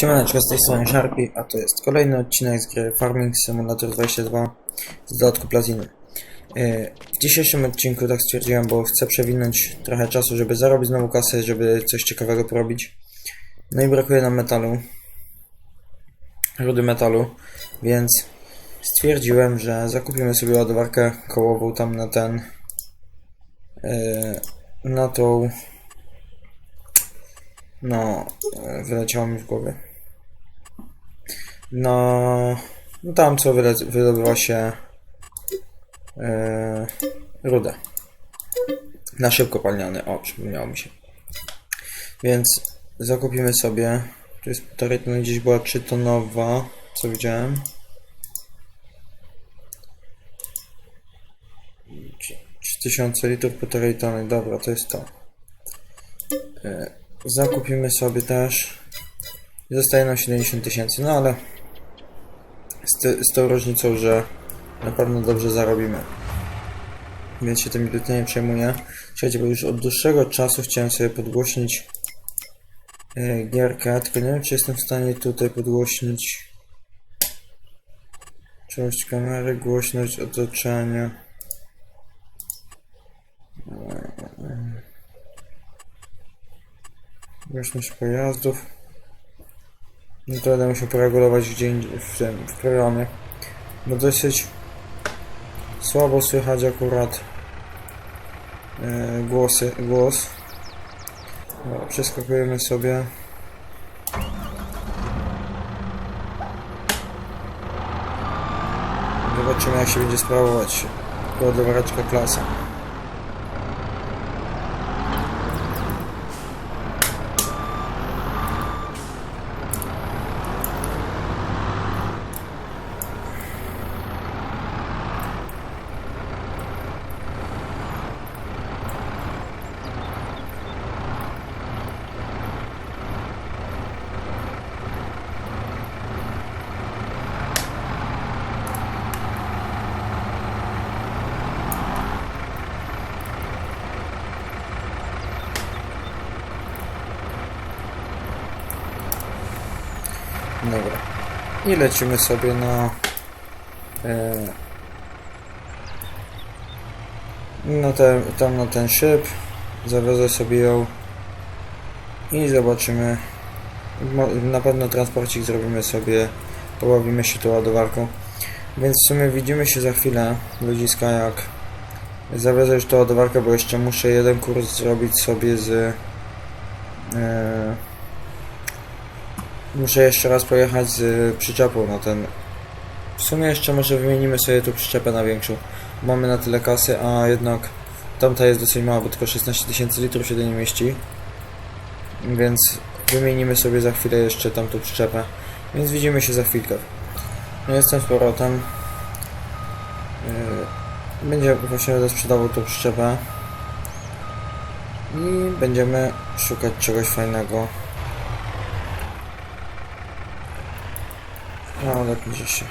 Siemaneczko, z tej strony Sharpie, a to jest kolejny odcinek z gry Farming Simulator 22 z dodatku Platiny. Yy, W dzisiejszym odcinku tak stwierdziłem, bo chcę przewinąć trochę czasu, żeby zarobić znowu kasę, żeby coś ciekawego porobić. No i brakuje nam metalu, rudy metalu, więc stwierdziłem, że zakupimy sobie ładowarkę kołową tam na ten, yy, na tą, no, yy, wyleciało mi w głowie. No, no tam co wydobywa się yy, rudę. Na szybko palniany, o, przypomniało mi się. Więc zakupimy sobie, tu jest półtorej tony, gdzieś była 3 tonowa, co widziałem. 3000 litrów, półtorej tony, dobra, to jest to. Yy, zakupimy sobie też. Zostaje nam 70 tysięcy, no ale z, ty, z tą różnicą, że na pewno dobrze zarobimy. Więc się tym nie przejmuję. Słuchajcie, bo już od dłuższego czasu chciałem sobie podgłośnić e, gierkę, tylko nie wiem, czy jestem w stanie tutaj podgłośnić czegoś kamery, głośność otoczenia. Głośność pojazdów. No to będę musiał poregulować gdzie w tym, w programie. Bo dosyć słabo słychać akurat e, głosy, głos. Dobra, przeskakujemy sobie. Zobaczymy jak się będzie sprawować ładowareczka klasa. Dobra. I lecimy sobie na e, na ten, tam na ten szyb. Zawiozę sobie ją i zobaczymy. Na pewno transporcik zrobimy sobie, połowimy się tą ładowarką. Więc w sumie widzimy się za chwilę, ludziska, jak zawiozę już tą ładowarkę, bo jeszcze muszę jeden kurs zrobić sobie z e, Muszę jeszcze raz pojechać z przyczepą na ten. W sumie jeszcze może wymienimy sobie tu przyczepę na większą. Mamy na tyle kasy, a jednak tamta jest dosyć mała, bo tylko 16 tysięcy litrów się do niej mieści. Więc wymienimy sobie za chwilę jeszcze tamtą przyczepę. Więc widzimy się za chwilkę. No jestem z powrotem. Yy, Będzie właśnie sprzedawał tą przyczepę. I będziemy szukać czegoś fajnego. No, lepiej się.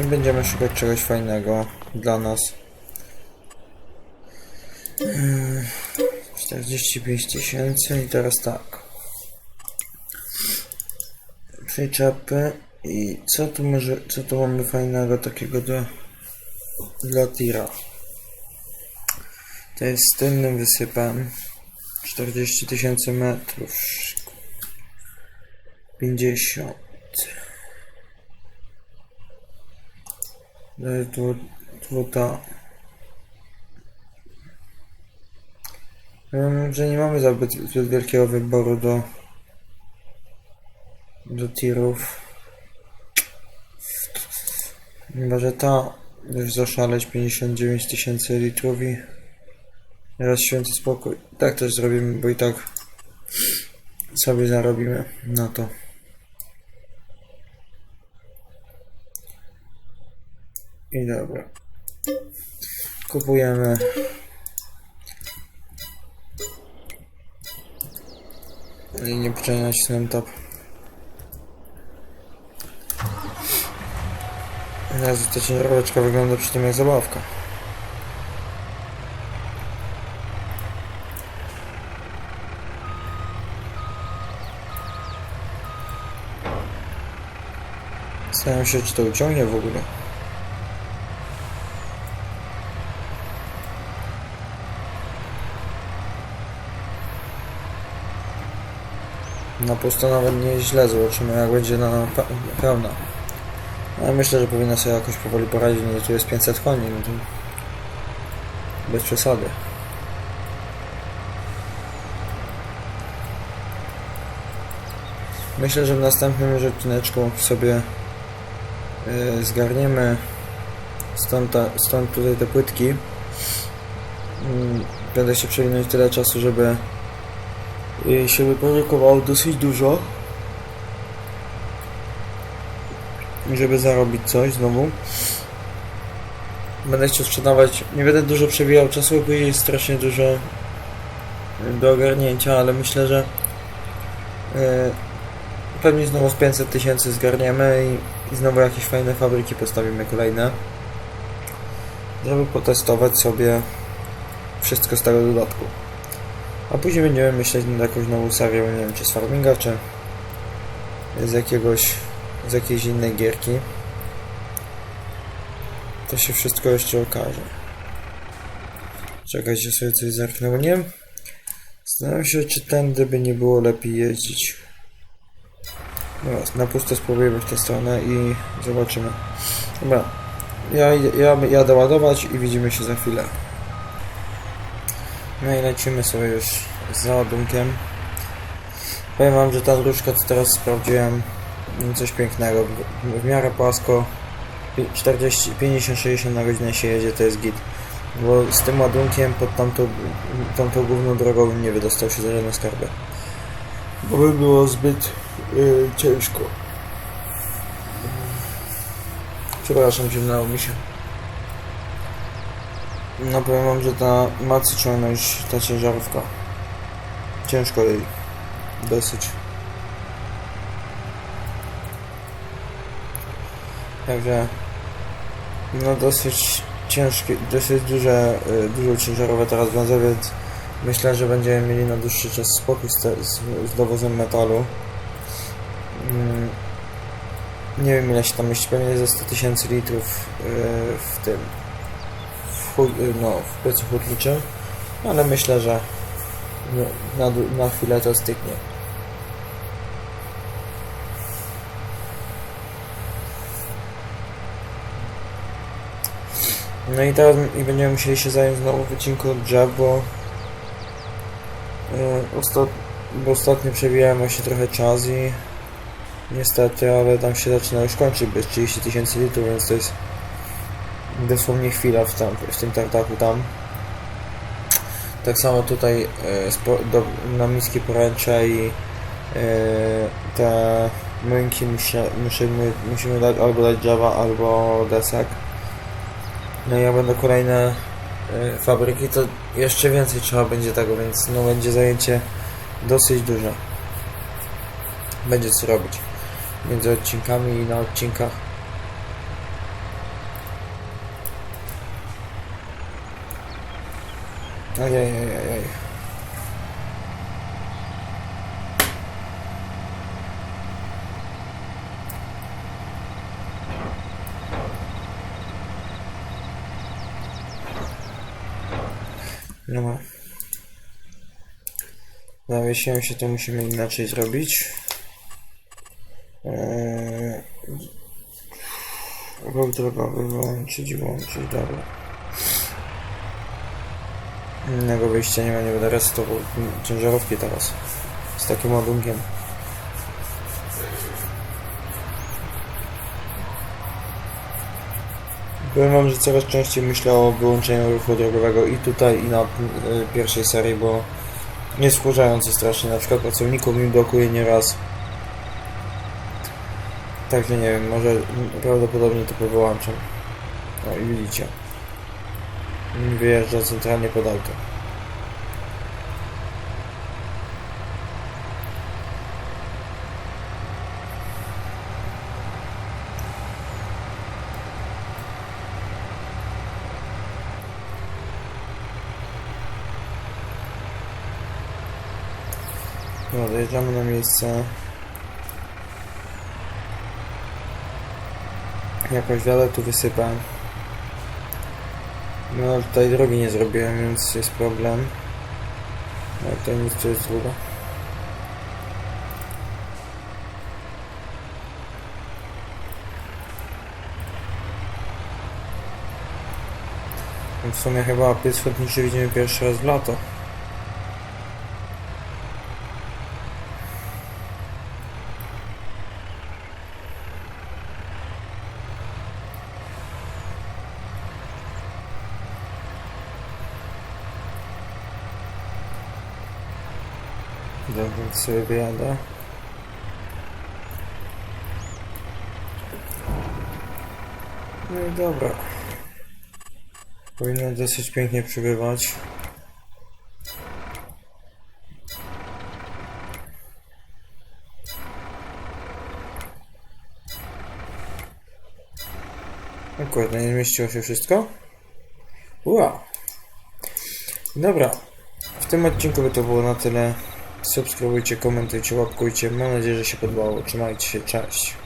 I będziemy szukać czegoś fajnego dla nas. Yy, 45 tysięcy i teraz tak. Przyczepy i co tu może, co tu mamy fajnego takiego do, dla tira? To jest tylnym wysypem 40 tysięcy metrów 50. Daję tu, tu ta. Wiem, że nie mamy zbyt, zbyt wielkiego wyboru do do tirów. Chyba, że ta już zaszaleć 59 tysięcy litrów i teraz święty spokój. Tak też zrobimy, bo i tak sobie zarobimy na to. I dobra. Kupujemy. I nie przenacisnąłem top. Jezu, ta ciężaróweczka wygląda przy tym jak zabawka. Zastanawiam się, czy to uciągnie w ogóle. Na pusto nawet nie źle, zobaczymy jak będzie na pe pełna. Ale myślę, że powinna sobie jakoś powoli poradzić, no tu jest 500 koni, no to bez przesady. Myślę, że w następnym odcineczku sobie yy, zgarniemy stąd, ta, stąd tutaj te płytki. Mm, Będę się przewinąć tyle czasu, żeby yy, się wyprodukowało dosyć dużo. Żeby zarobić coś znowu. Będę chciał sprzedawać. Nie będę dużo przewijał czasu, bo jest strasznie dużo do ogarnięcia, ale myślę, że yy, Pewnie znowu z 500 tysięcy zgarniemy i, i znowu jakieś fajne fabryki postawimy kolejne. Żeby potestować sobie wszystko z tego dodatku. A później będziemy myśleć nad jakąś nową serią, nie wiem czy z farminga, czy z jakiegoś, z jakiejś innej gierki. To się wszystko jeszcze okaże. Czekajcie sobie coś zerknę, bo nie wiem. Zastanawiam się, czy tędy by nie było lepiej jeździć. Dobra, na pusto spróbujemy w tę stronę i zobaczymy. Dobra, ja, ja jadę ładować i widzimy się za chwilę. No i lecimy sobie już z załadunkiem. Powiem wam, że ta dróżka, co teraz sprawdziłem, coś pięknego. W, miarę płasko, pi- 40, 50-60 na godzinę się jedzie, to jest git. Bo z tym ładunkiem pod tamtą, tamtą główną drogą bym nie wydostał się za żadne skarby. Bo by było zbyt yy, ciężko. Przepraszam, zimnało mi się. No powiem wam, że ta macy ciągnąć ta ciężarówka. Ciężko jej. Dosyć. Także no dosyć ciężkie, dosyć duże, y, dużo ciężarowe teraz węzeł, więc myślę, że będziemy mieli na dłuższy czas spokój z, te, z, z dowozem metalu. Mm, Nie wiem ile się tam mieści, pewnie ze 100 tysięcy litrów yy, w tym w, hu- yy, no, w piecu hutniczym, ale myślę, że no, na, na chwilę to styknie. No i teraz i będziemy musieli się zająć znowu wycinką drzew, bo, yy, ostat, bo ostatnio przewijałem właśnie trochę czas i Niestety, ale tam się zaczyna już kończyć bez 30 tysięcy litrów, więc to jest dosłownie chwila w, tam, w tym tartaku tam. Tak samo tutaj e, spo, do, na miskie poręcze i e, te musia, musimy, musimy dać albo dać drzewa, albo desek. No i jak będą kolejne e, fabryki, to jeszcze więcej trzeba będzie tego, więc no będzie zajęcie dosyć duże. Będzie co robić między odcinkami i na odcinkach. Ajajajajaj. No. Zawiesiłem się, to musimy inaczej zrobić. Eee, drogowy wyłączyć, włączyć, dobra. Innego wyjścia nie ma, nie będę resetował ciężarówki teraz. Z takim ładunkiem. Powiem wam, że coraz częściej myślę o wyłączeniu ruchu drogowego i tutaj, i na y, pierwszej serii, bo jest wkurzające strasznie. Na przykład pracowników mi blokuje nieraz. Także nie wiem, może prawdopodobnie to wyłączam. No i widzicie. Wyjeżdża centralnie pod auto. No, dojeżdżamy na miejsce. Jakoś wiele tu wysypałem. No tutaj drogi nie zrobiłem, więc jest problem. No tutaj nic tu jest długo. W sumie chyba pies chodniczy widzimy pierwszy raz w lato. Dobra, sobie wyjadę. No i dobra. Powinno dosyć pięknie przybywać. Kurde, nie zmieściło się wszystko? Ua! Dobra. W tym odcinku by to było na tyle. Subskrybujcie, komentujcie, łapkujcie. Mam nadzieję, że się podobało. Trzymajcie się, cześć.